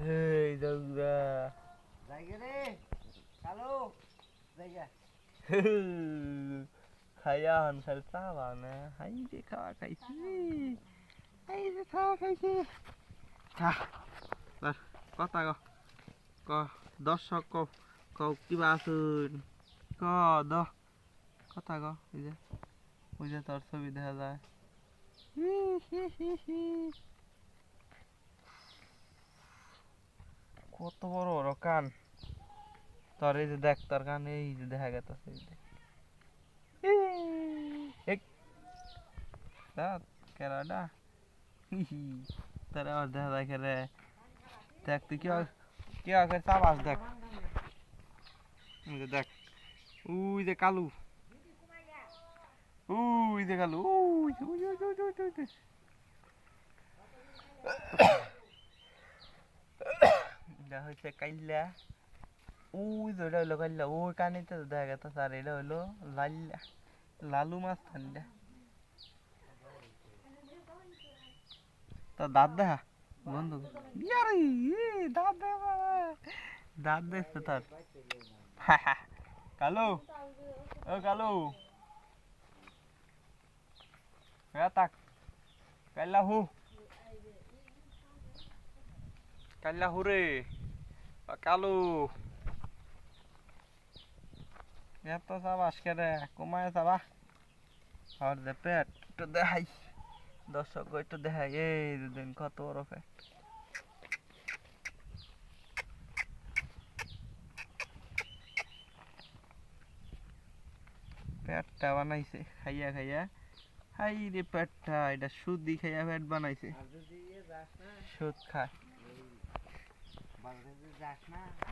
এই দৌড়া। জায়গা রে কালো জায়গা। খাইয়া হন খালি চাবা না হাই রে খাওয়া খাইছি। হাই রে খাওয়া খাইছি। খা কথা ক ক দর্শক ক ক কিবা আসুন ক দ কথা ক ওই যে ওই যে তোর ছবি দেখা যায়। হি হি হি হি। কত বড় বড় কান। তোর এই যে দেখ, তোর কান এই যে দেখা গেছে কেরাডা তোর আবার দেখা যায় রে দেখ, তুই কি কি আগে চাবাস দেখ। দেখ। উই যে কালু। উই যে কালু। উই উই উই উই যে, উই যে, উই যে। এটা হচ্ছে কাইল্লা ওই যে ওটা হইল কাইল্লা ওই তো দেখা গেছে আর এটা হইল লাল্লা লালু মাছ ঠান্ডা তো দাঁত দেখা বন্ধু ইয়ারে দাঁত দেখা দাঁত দেখছে তার কালু ও কালু তাক কাইল্লা হু কাইল্লা হুরে কালু। পেটটা বানাইছে, খাইয়া খাইয়া। হাই রে পেটটা, এটা সুদি খাইয়া পেট বানাইছে। সুদ খায়। بالغ زخمه.